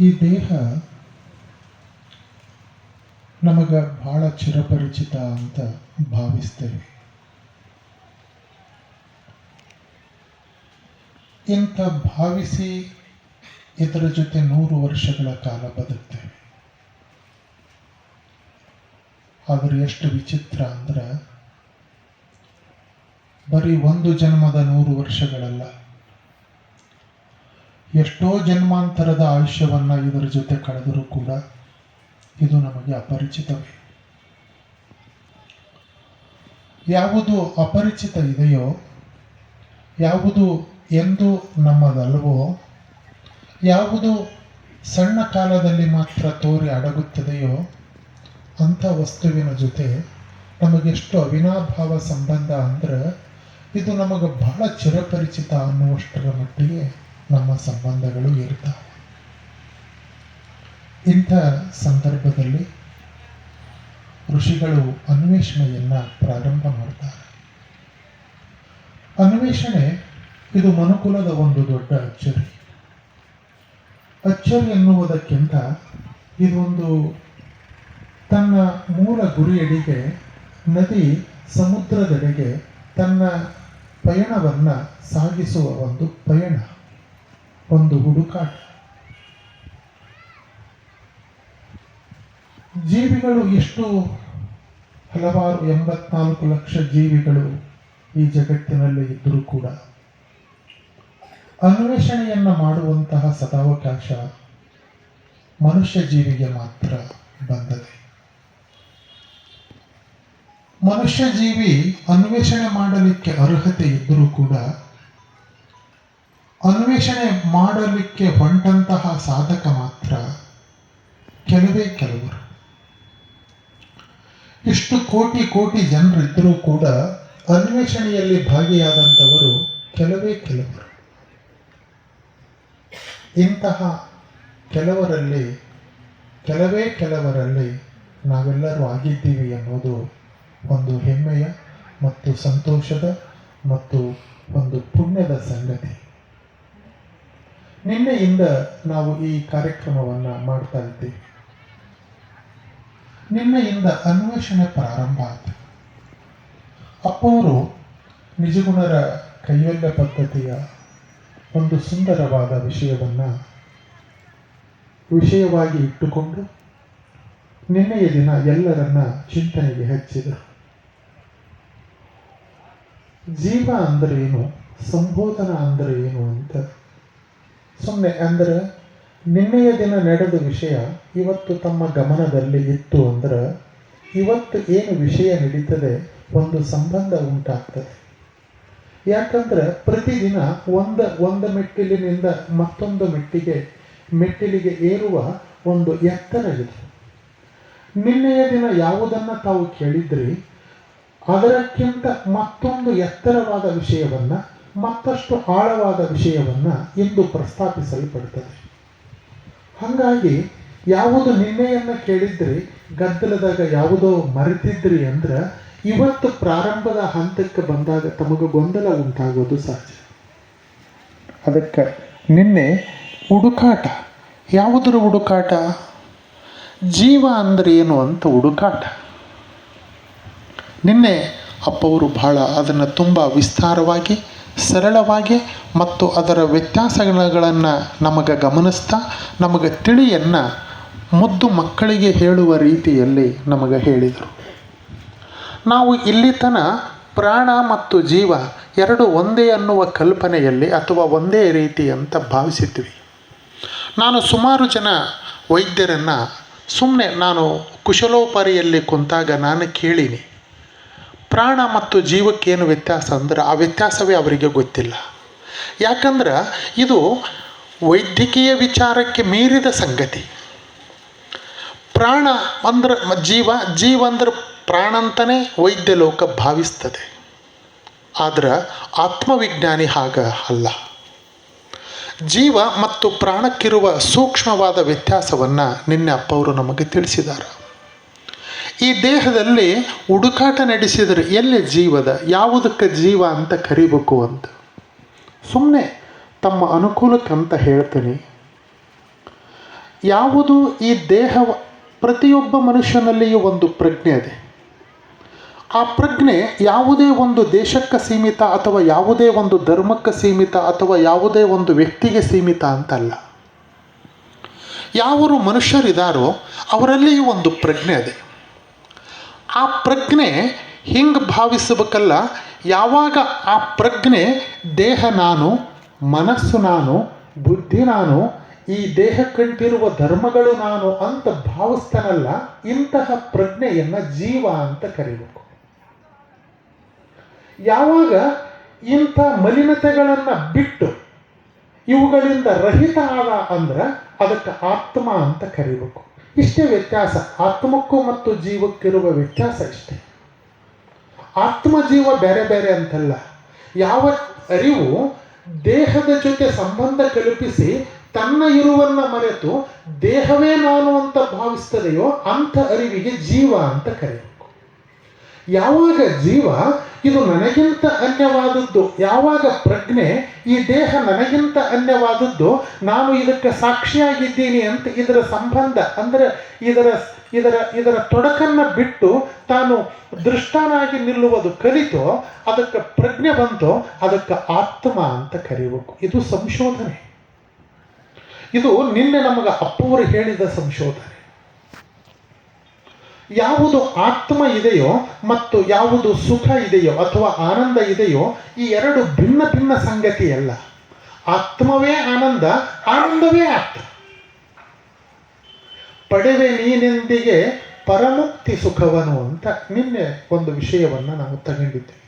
ಈ ದೇಹ ನಮಗೆ ಬಹಳ ಚಿರಪರಿಚಿತ ಅಂತ ಭಾವಿಸ್ತೇವೆ. ಇಂಥ ಭಾವಿಸಿ ಇದರ ಜೊತೆ ನೂರು ವರ್ಷಗಳ ಕಾಲ ಬದುಕ್ತೇವೆ. ಆದರೆ ಎಷ್ಟು ವಿಚಿತ್ರ ಅಂದ್ರೆ, ಬರೀ ಒಂದು ಜನ್ಮದ ನೂರು ವರ್ಷಗಳಲ್ಲ. ಎಷ್ಟೋ ಜನ್ಮಾಂತರದ ಆಯುಷ್ಯವನ್ನು ಇದರ ಜೊತೆ ಕಳೆದರೂ ಕೂಡ ಇದು ನಮಗೆ ಅಪರಿಚಿತವೇ. ಯಾವುದು ಅಪರಿಚಿತ ಇದೆಯೋ, ಯಾವುದು ಎಂದು ನಮ್ಮದಲ್ಲವೋ ಯಾವುದು ಸಣ್ಣ ಕಾಲದಲ್ಲಿ ಮಾತ್ರ ತೋರಿ ಅಡಗುತ್ತದೆಯೋ, ಅಂಥ ವಸ್ತುವಿನ ಜೊತೆ ನಮಗೆಷ್ಟು ಅವಿನಾಭಾವ ಸಂಬಂಧ ಅಂದ್ರೆ ಇದು ನಮಗೆ ಬಹಳ ಚಿರಪರಿಚಿತ ಅನ್ನುವಷ್ಟರ ಮಟ್ಟಿಗೆ ನಮ್ಮ ಸಂಬಂಧಗಳು ಇರ್ತವೆ. ಇಂಥ ಸಂದರ್ಭದಲ್ಲಿ ಋಷಿಗಳು ಅನ್ವೇಷಣೆಯನ್ನ ಪ್ರಾರಂಭ ಮಾಡ್ತಾರೆ. ಅನ್ವೇಷಣೆ ಇದು ಮನುಕುಲದ ಒಂದು ದೊಡ್ಡ ಅಚ್ಚರಿ. ಅಚ್ಚರಿ ಎನ್ನುವುದಕ್ಕಿಂತ ಇದೊಂದು ತನ್ನ ಮೂಲ ಗುರಿಯಡಿಗೆ ನದಿ ಸಮುದ್ರದೆಡೆಗೆ ತನ್ನ ಪಯಣವನ್ನ ಸಾಗಿಸುವ ಒಂದು ಪಯಣ. ಒಂದು ಹುಡುಕಾಟ ಜೀವಿಗಳು ಎಷ್ಟು ಹಲವಾರು ಎಂಬತ್ನಾಲ್ಕು ಲಕ್ಷ ಜೀವಿಗಳು ಈ ಜಗತ್ತಿನಲ್ಲಿ ಇದ್ದರೂ ಕೂಡ. ಅನ್ವೇಷಣೆಯನ್ನು ಮಾಡುವಂತಹ ಸದಾವಕಾಶ ಮನುಷ್ಯ ಜೀವಿಗೆ ಮಾತ್ರ ಬಂದದೆ. ಮನುಷ್ಯ ಜೀವಿ ಅನ್ವೇಷಣೆ ಮಾಡಲಿಕ್ಕೆ ಅರ್ಹತೆ ಇದ್ದರೂ ಕೂಡ ಅನ್ವೇಷಣೆ ಮಾಡಲಿಕ್ಕೆ ಹೊಂಟಂತಹ ಸಾಧಕ ಮಾತ್ರ ಕೆಲವೇ ಕೆಲವರು. ಇಷ್ಟು ಕೋಟಿ ಕೋಟಿ ಜನರಿದ್ದರೂ ಕೂಡ ಅನ್ವೇಷಣೆಯಲ್ಲಿ ಭಾಗಿಯಾದಂಥವರು ಕೆಲವೇ ಕೆಲವರು. ಇಂತಹ ಕೆಲವರಲ್ಲಿ, ಕೆಲವೇ ಕೆಲವರಲ್ಲಿ ನಾವೆಲ್ಲರೂ ಆಗಿದ್ದೀವಿ ಅನ್ನೋದು ಒಂದು ಹೆಮ್ಮೆಯ ಮತ್ತು ಸಂತೋಷದ ಮತ್ತು ಒಂದು ಪುಣ್ಯದ ಸಂಗತಿ. ನಿನ್ನೆಯಿಂದ ನಾವು ಈ ಕಾರ್ಯಕ್ರಮವನ್ನು ಮಾಡ್ತಾ ಇದ್ದೀವಿ. ನಿನ್ನೆಯಿಂದ ಅನ್ವೇಷಣೆ ಪ್ರಾರಂಭ ಆಯಿತು. ಅಪ್ಪವರು ನಿಜಗುಣರ ಕೈವಲ್ಯ ಪದ್ಧತಿಯ ಒಂದು ಸುಂದರವಾದ ವಿಷಯವನ್ನು ವಿಷಯವಾಗಿ ಇಟ್ಟುಕೊಂಡು ನಿನ್ನೆಯ ದಿನ ಎಲ್ಲರನ್ನ ಚಿಂತನೆಗೆ ಹಚ್ಚಿದರು. ಜೀವ ಅಂದರೇನು ಏನು? ಸಂಬೋಧನ ಅಂದರೆ ಏನು ಅಂತ ಸುಮ್ಮನೆ ಅಂದ್ರೆ ನಿನ್ನೆಯ ದಿನ ನಡೆದ ವಿಷಯ ಇವತ್ತು ತಮ್ಮ ಗಮನದಲ್ಲಿ ಇತ್ತು ಅಂದ್ರೆ ಇವತ್ತು ಏನು ವಿಷಯ ನಡೀತದೆ ಒಂದು ಸಂಬಂಧ ಉಂಟಾಗ್ತದೆ. ಯಾಕಂದ್ರೆ ಪ್ರತಿದಿನ ಒಂದ, ಒಂದು ಮೆಟ್ಟಿಲಿನಿಂದ ಮತ್ತೊಂದು ಮೆಟ್ಟಿಗೆ, ಮೆಟ್ಟಿಲಿಗೆ ಏರುವ ಒಂದು ಎತ್ತರ ಇದೆ. ನಿನ್ನೆಯ ದಿನ ಯಾವುದನ್ನ ತಾವು ಕೇಳಿದ್ರಿ ಅದಕ್ಕಿಂತ ಮತ್ತೊಂದು ಎತ್ತರವಾದ ವಿಷಯವನ್ನ ಮತ್ತಷ್ಟು ಆಳವಾದ ವಿಷಯವನ್ನು ಇಂದು ಪ್ರಸ್ತಾಪಿಸಲ್ಪಡ್ತದೆ. ಹಾಗಾಗಿ ಯಾವುದು ನಿನ್ನೆಯನ್ನು ಕೇಳಿದ್ರಿ, ಗದ್ದಲದಾಗ ಯಾವುದೋ ಮರೆತಿದ್ರಿ ಅಂದ್ರೆ, ಇವತ್ತು ಪ್ರಾರಂಭದ ಹಂತಕ್ಕೆ ಬಂದಾಗ ತಮಗೆ ಗೊಂದಲ ಉಂಟಾಗೋದು ಸಹಜ ಅದಕ್ಕೆ ನಿನ್ನೆ ಹುಡುಕಾಟ. ಯಾವುದರ ಹುಡುಕಾಟ? ಜೀವ ಅಂದ್ರೆ ಏನು ಅಂತ ಹುಡುಕಾಟ. ನಿನ್ನೆ ಅಪ್ಪವರು ಬಹಳ ಅದನ್ನು ತುಂಬ ವಿಸ್ತಾರವಾಗಿ ಸರಳವಾಗಿ ಮತ್ತು ಅದರ ವ್ಯತ್ಯಾಸಗಳನ್ನು ನಮಗೆ ಗಮನಿಸ್ತಾ, ನಮಗೆ ತಿಳಿಯನ್ನು ಮುದ್ದು ಮಕ್ಕಳಿಗೆ ಹೇಳುವ ರೀತಿಯಲ್ಲಿ ನಮಗೆ ಹೇಳಿದರು. ನಾವು ಇಲ್ಲಿ ಪ್ರಾಣ ಮತ್ತು ಜೀವ ಎರಡು ಒಂದೇ ಅನ್ನುವ ಕಲ್ಪನೆಯಲ್ಲಿ ಅಥವಾ ಒಂದೇ ರೀತಿ ಅಂತ ಭಾವಿಸಿದ್ವಿ. ನಾನು ಸುಮಾರು ಜನ ವೈದ್ಯರನ್ನು ಸುಮ್ಮನೆ ನಾನು ಕುಶಲೋಪರಿಯಲ್ಲಿ ಕುಂತಾಗ ನಾನು ಕೇಳೀನಿ. ಪ್ರಾಣ ಮತ್ತು ಜೀವಕ್ಕೇನು ವ್ಯತ್ಯಾಸ ಅಂದ್ರೆ ಆ ವ್ಯತ್ಯಾಸವೇ ಅವರಿಗೆ ಗೊತ್ತಿಲ್ಲ. ಯಾಕಂದ್ರೆ ಇದು ವೈದ್ಯಕೀಯ ವಿಚಾರಕ್ಕೆ ಮೀರಿದ ಸಂಗತಿ. ಪ್ರಾಣ ಅಂದ್ರೆ ಜೀವ ಜೀವ ಅಂದ್ರೆ ಪ್ರಾಣ ಅಂತಲೇ ವೈದ್ಯ ಲೋಕ ಭಾವಿಸ್ತದೆ. ಆದ್ರೆ ಆತ್ಮವಿಜ್ಞಾನಿ ಹಾಗ ಅಲ್ಲ. ಜೀವ ಮತ್ತು ಪ್ರಾಣಕ್ಕಿರುವ ಸೂಕ್ಷ್ಮವಾದ ವ್ಯತ್ಯಾಸವನ್ನು ನಿನ್ನೆ ಅಪ್ಪವರು ನಮಗೆ ತಿಳಿಸಿದ್ದಾರೆ ಈ ದೇಹದಲ್ಲಿ ಹುಡುಕಾಟ ನಡೆಸಿದರೆ ಎಲ್ಲಿ ಜೀವದ? ಯಾವುದಕ್ಕೆ ಜೀವ ಅಂತ ಕರಿಬೇಕು ಅಂತ ಸುಮ್ಮನೆ ತಮ್ಮ ಅನುಕೂಲಕ್ಕಂತ ಹೇಳ್ತೀನಿ. ಯಾವುದು ಈ ದೇಹ ಪ್ರತಿಯೊಬ್ಬ ಮನುಷ್ಯನಲ್ಲಿಯೂ ಒಂದು ಪ್ರಜ್ಞೆ ಇದೆ ಆ ಪ್ರಜ್ಞೆ ಯಾವುದೇ ಒಂದು ದೇಶಕ್ಕೆ ಸೀಮಿತ ಅಥವಾ ಯಾವುದೇ ಒಂದು ಧರ್ಮಕ್ಕೆ ಸೀಮಿತ ಅಥವಾ ಯಾವುದೇ ಒಂದು ವ್ಯಕ್ತಿಗೆ ಸೀಮಿತ ಅಂತಲ್ಲ. ಯಾವರು ಮನುಷ್ಯರಿದ್ದಾರೋ ಅವರಲ್ಲಿಯೂ ಒಂದು ಪ್ರಜ್ಞೆ ಇದೆ ಆ ಪ್ರಜ್ಞೆ ಹಿಂಗೆ ಭಾವಿಸಬೇಕಲ್ಲ, ಯಾವಾಗ ಆ ಪ್ರಜ್ಞೆ ದೇಹ ನಾನು, ಮನಸ್ಸು ನಾನು, ಬುದ್ಧಿ ನಾನು, ಈ ದೇಹಕ್ಕಂಟಿರುವ ಧರ್ಮಗಳು ನಾನು ಅಂತ ಭಾವಿಸ್ತಾನಲ್ಲ, ಇಂತಹ ಪ್ರಜ್ಞೆಯನ್ನು ಜೀವ ಅಂತ ಕರೀಬೇಕು. ಯಾವಾಗ ಇಂಥ ಮಲಿನತೆಗಳನ್ನು ಬಿಟ್ಟು ಇವುಗಳಿಂದ ರಹಿತ ಆದ ಅಂದ್ರೆ ಅದಕ್ಕೆ ಆತ್ಮ ಅಂತ ಕರಿಬೇಕು. ಇಷ್ಟೇ ವ್ಯತ್ಯಾಸ. ಆತ್ಮಕ್ಕೂ ಮತ್ತು ಜೀವಕ್ಕಿರುವ ವ್ಯತ್ಯಾಸ ಇಷ್ಟೇ. ಆತ್ಮ ಜೀವ ಬೇರೆ ಬೇರೆ ಅಂತಲ್ಲ. ಯಾವ ಅರಿವು ದೇಹದ ಜೊತೆ ಸಂಬಂಧ ಕಲ್ಪಿಸಿ ತನ್ನ ಇರುವನ್ನ ಮರೆತು ದೇಹವೇ ನಾನು ಅಂತ ಭಾವಿಸ್ತದೆಯೋ ಅಂಥ ಅರಿವಿಗೆ ಜೀವ ಅಂತ ಕರೆಯಬೇಕು ಯಾವಾಗ ಜೀವ, ಇದು ನನಗಿಂತ ಅನ್ಯವಾದದ್ದು. ಯಾವಾಗ ಪ್ರಜ್ಞೆ, ಈ ದೇಹ ನನಗಿಂತ ಅನ್ಯವಾದದ್ದು. ನಾನು ಇದಕ್ಕೆ ಸಾಕ್ಷಿಯಾಗಿದ್ದೀನಿ ಅಂತ ಇದರ ಸಂಬಂಧ, ಅಂದರೆ ಇದರ ಇದರ ಇದರ ತೊಡಕನ್ನು ಬಿಟ್ಟು ತಾನು ದೃಷ್ಟನಾಗಿ ನಿಲ್ಲುವುದು ಕಲಿತೋ, ಅದಕ್ಕೆ ಪ್ರಜ್ಞೆ ಬಂತೋ, ಅದಕ್ಕೆ ಆತ್ಮ ಅಂತ ಕರೀಬೇಕು ಇದು ಸಂಶೋಧನೆ. ಇದು ನಿನ್ನೆ ನಮಗೆ ಅಪ್ಪವರು ಹೇಳಿದ ಸಂಶೋಧನೆ. ಯಾವುದು ಆತ್ಮ ಇದೆಯೋ ಮತ್ತು ಯಾವುದು ಸುಖ ಇದೆಯೋ ಅಥವಾ ಆನಂದ ಇದೆಯೋ ಈ ಎರಡು ಭಿನ್ನ ಭಿನ್ನ ಸಂಗತಿಯಲ್ಲ ಆತ್ಮವೇ ಆನಂದ, ಆನಂದವೇ ಆತ್ಮ. ಪಡೆವೆ ನೀನೆಂದಿಗೆ ಪರಮುಕ್ತಿ ಸುಖವನು ಅಂತ ನಿನ್ನೆ ಒಂದು ವಿಷಯವನ್ನು ನಾವು ತಗೊಂಡಿದ್ದೇವೆ.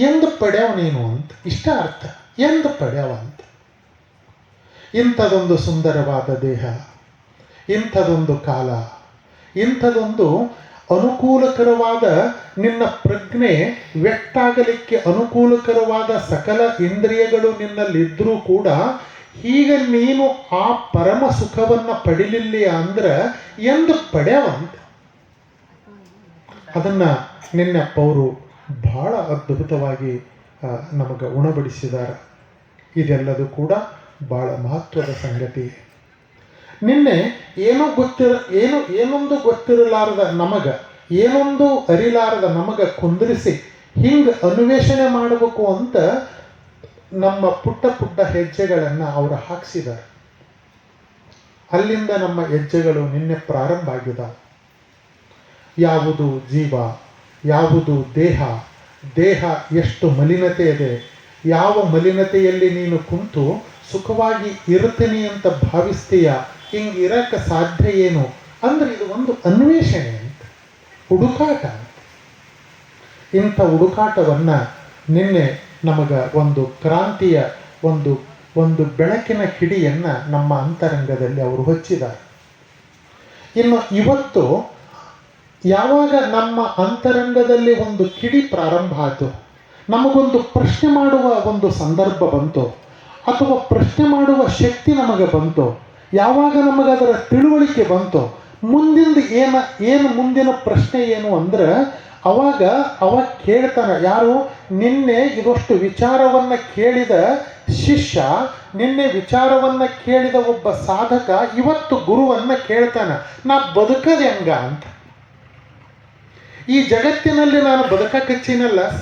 ಎಂದು ಪಡೆಯವ ನೀನು ಅಂತ, ಇಷ್ಟ ಅರ್ಥ. ಎಂದು ಪಡೆಯವ ಅಂತ. ಇಂಥದೊಂದು ಸುಂದರವಾದ ದೇಹ, ಇಂಥದೊಂದು ಕಾಲ ಇಂಥದೊಂದು ಅನುಕೂಲಕರವಾದ ನಿನ್ನ ಪ್ರಜ್ಞೆ ವ್ಯಕ್ತಾಗಲಿಕ್ಕೆ ಅನುಕೂಲಕರವಾದ ಸಕಲ ಇಂದ್ರಿಯಗಳು ನಿನ್ನಲ್ಲಿದ್ದರೂ ಕೂಡ ಈಗ ನೀನು ಆ ಪರಮ ಸುಖವನ್ನು ಪಡಿಲಿಲ್ಲ ಅಂದ್ರೆ ಎಂದು ಪಡೆಯವಂತ. ಅದನ್ನು ನಿನ್ನಪ್ಪವರು ಬಹಳ ಅದ್ಭುತವಾಗಿ ನಮಗೆ ಉಣಬಡಿಸಿದ್ದಾರೆ ಇದೆಲ್ಲದೂ ಕೂಡ ಬಹಳ ಮಹತ್ವದ ಸಂಗತಿ. ನಿನ್ನೆ ಏನೂ ಗೊತ್ತಿರ, ಏನು, ಏನೊಂದು ಗೊತ್ತಿರಲಾರದ ನಮಗ, ಏನೊಂದು ಅರಿಲಾರದ ನಮಗ ಕುಂದಿರಿಸಿ ಹಿಂಗೆ ಅನ್ವೇಷಣೆ ಮಾಡಬೇಕು ಅಂತ ನಮ್ಮ ಪುಟ್ಟ ಪುಟ್ಟ ಹೆಜ್ಜೆಗಳನ್ನು ಅವರು ಹಾಕ್ಸಿದ್ದಾರೆ ಅಲ್ಲಿಂದ ನಮ್ಮ ಹೆಜ್ಜೆಗಳು ನಿನ್ನೆ ಪ್ರಾರಂಭ ಆಗಿದ ಯಾವುದು ಜೀವ, ಯಾವುದು ದೇಹ ದೇಹ ಎಷ್ಟು ಮಲಿನತೆ ಇದೆ, ಯಾವ ಮಲಿನತೆಯಲ್ಲಿ ನೀನು ಕುಂತು ಸುಖವಾಗಿ ಇರ್ತೀನಿ ಅಂತ ಭಾವಿಸ್ತೀಯ? ಹಿಂಗೆ ಇರಕ್ಕೆ ಸಾಧ್ಯ ಏನು? ಅಂದ್ರೆ ಇದು ಒಂದು ಅನ್ವೇಷಣೆ ಅಂತ. ಹುಡುಕಾಟ ಇಂಥ ಹುಡುಕಾಟವನ್ನು ನಿನ್ನೆ ನಮಗ ಒಂದು ಕ್ರಾಂತಿಯ ಒಂದು ಒಂದು ಬೆಳಕಿನ ಕಿಡಿಯನ್ನು ನಮ್ಮ ಅಂತರಂಗದಲ್ಲಿ ಅವರು ಹೊಚ್ಚಿದ್ದಾರೆ. ಇನ್ನು ಇವತ್ತು ಯಾವಾಗ ನಮ್ಮ ಅಂತರಂಗದಲ್ಲಿ ಒಂದು ಕಿಡಿ ಪ್ರಾರಂಭ ಆಯಿತು, ನಮಗೊಂದು ಪ್ರಶ್ನೆ ಮಾಡುವ ಒಂದು ಸಂದರ್ಭ ಬಂತು, ಅಥವಾ ಪ್ರಶ್ನೆ ಮಾಡುವ ಶಕ್ತಿ ನಮಗೆ ಬಂತು ಯಾವಾಗ ನಮಗೆ ಅದರ ತಿಳುವಳಿಕೆ ಬಂತು, ಮುಂದಿಂದು ಏನ, ಏನು ಮುಂದಿನ ಪ್ರಶ್ನೆ ಏನು ಅಂದ್ರೆ, ಅವಾಗ ಅವ ಕೇಳ್ತಾನೆ, ಯಾರು? ನಿನ್ನೆ ಇದಷ್ಟು ವಿಚಾರವನ್ನು ಕೇಳಿದ ಶಿಷ್ಯ, ನಿನ್ನೆ ವಿಚಾರವನ್ನು ಕೇಳಿದ ಒಬ್ಬ ಸಾಧಕ ಇವತ್ತು ಗುರುವನ್ನು ಕೇಳ್ತಾನೆ, ನಾ ಬದುಕದೆ ಹೆಂಗ ಅಂತ. ಈ ಜಗತ್ತಿನಲ್ಲಿ ನಾನು ಬದುಕಕ್ಕೆ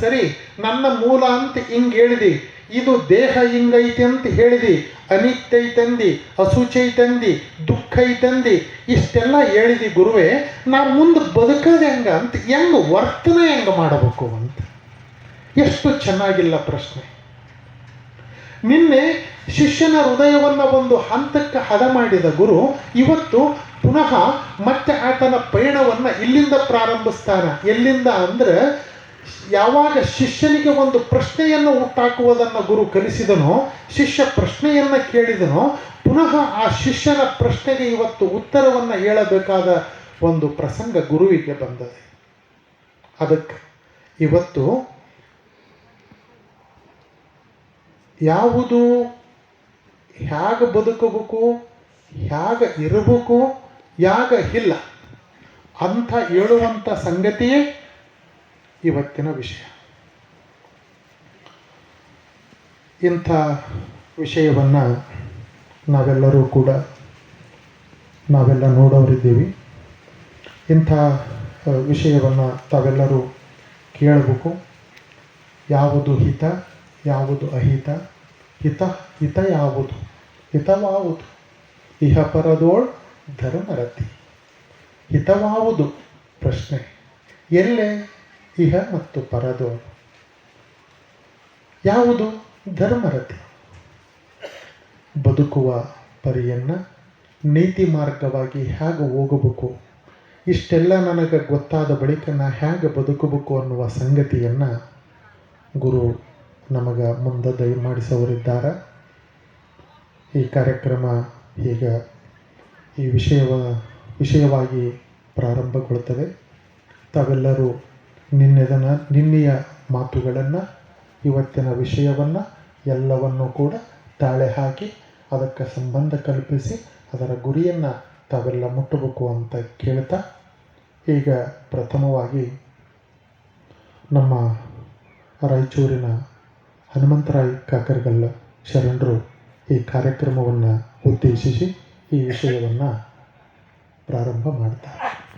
ಸರಿ, ನನ್ನ ಮೂಲ ಅಂತ ಹಿಂಗೆ ಹೇಳಿದಿ ಇದು ದೇಹ ಹಿಂಗೈತೆ ಅಂತ ಹೇಳಿದಿ ಅನಿತ್ಯ ತಂದಿ ಅಸುಚೈ ತಂದಿ ದುಃಖ ತಂದಿ ಇಷ್ಟೆಲ್ಲ ಹೇಳಿದಿ ಗುರುವೇ ನಾವು ಮುಂದೆ ಬದುಕೋದು ಹೆಂಗ ಅಂತ, ಹೆಂಗೆ ವರ್ತನೆ ಹೆಂಗೆ ಮಾಡಬೇಕು ಅಂತ. ಎಷ್ಟು ಚೆನ್ನಾಗಿಲ್ಲ ಪ್ರಶ್ನೆ. ನಿನ್ನೆ ಶಿಷ್ಯನ ಹೃದಯವನ್ನು ಒಂದು ಹಂತಕ್ಕೆ ಹದ ಮಾಡಿದ ಗುರು, ಇವತ್ತು ಪುನಃ ಮತ್ತೆ ಆತನ ಪಯಣವನ್ನು ಇಲ್ಲಿಂದ ಪ್ರಾರಂಭಿಸ್ತಾನೆ. ಎಲ್ಲಿಂದ ಅಂದ್ರೆ ಯಾವಾಗ ಶಿಷ್ಯನಿಗೆ ಒಂದು ಪ್ರಶ್ನೆಯನ್ನು ಹುಟ್ಟಾಕುವುದನ್ನು ಗುರು ಕಲಿಸಿದನೋ, ಶಿಷ್ಯ ಪ್ರಶ್ನೆಯನ್ನು ಕೇಳಿದನೋ, ಪುನಃ ಆ ಶಿಷ್ಯನ ಪ್ರಶ್ನೆಗೆ ಇವತ್ತು ಉತ್ತರವನ್ನು ಹೇಳಬೇಕಾದ ಒಂದು ಪ್ರಸಂಗ ಗುರುವಿಗೆ ಬಂದದೆ. ಅದಕ್ಕೆ ಇವತ್ತು ಯಾವುದು ಹ್ಯಾಗ ಬದುಕಬೇಕು, ಹ್ಯಾಗ ಇರಬೇಕು, ಯಾಗ ಇಲ್ಲ ಅಂತ ಹೇಳುವಂಥ ಸಂಗತಿಯೇ ಇವತ್ತಿನ ವಿಷಯ. ಇಂಥ ವಿಷಯವನ್ನು ನಾವೆಲ್ಲರೂ ಕೂಡ ನಾವೆಲ್ಲ ನೋಡೋರಿದ್ದೀವಿ. ಇಂಥ ವಿಷಯವನ್ನು ತಾವೆಲ್ಲರೂ ಕೇಳಬೇಕು. ಯಾವುದು ಹಿತ, ಯಾವುದು ಅಹಿತ? ಹಿತ ಹಿತ ಯಾವುದು? ಹಿತವಾವುದು? ಇಹ ಪರದೋಳ್ ಧರ್ಮರತಿ. ಹಿತವಾವುದು ಪ್ರಶ್ನೆ. ಎಲ್ಲೇ ಇಹ ಮತ್ತು ಪರದು. ಯಾವುದು? ಧರ್ಮರತಿ. ಬದುಕುವ ಪರಿಯನ್ನು ನೀತಿ ಮಾರ್ಗವಾಗಿ ಹೇಗೆ ಹೋಗಬೇಕು? ಇಷ್ಟೆಲ್ಲ ನನಗೆ ಗೊತ್ತಾದ ಬಳಿಕ ನಾ ಹೇಗೆ ಬದುಕಬೇಕು ಅನ್ನುವ ಸಂಗತಿಯನ್ನು ಗುರು ನಮಗೆ ಮುಂದೆ ದಯಮಾಡಿಸವರಿದ್ದಾರೆ ಈ ಕಾರ್ಯಕ್ರಮ ಈಗ ಈ ವಿಷಯವ ವಿಷಯವಾಗಿ ಪ್ರಾರಂಭಗೊಳ್ತದೆ ತಾವೆಲ್ಲರೂ ನಿನ್ನೆದನ ನಿನ್ನೆಯ ಮಾತುಗಳನ್ನು, ಇವತ್ತಿನ ವಿಷಯವನ್ನು ಎಲ್ಲವನ್ನು ಕೂಡ ತಾಳೆ ಹಾಕಿ ಅದಕ್ಕೆ ಸಂಬಂಧ ಕಲ್ಪಿಸಿ ಅದರ ಗುರಿಯನ್ನು ತಾವೆಲ್ಲ ಮುಟ್ಟಬೇಕು ಅಂತ ಕೇಳ್ತಾ, ಈಗ ಪ್ರಥಮವಾಗಿ ನಮ್ಮ ರಾಯಚೂರಿನ ಹನುಮಂತರಾಯ್ ಕಾಕರ್ಗಲ್ಲ ಶರಣರು ಈ ಕಾರ್ಯಕ್ರಮವನ್ನು ಉದ್ದೇಶಿಸಿ ಈ ವಿಷಯವನ್ನು ಪ್ರಾರಂಭ ಮಾಡ್ತಾರೆ.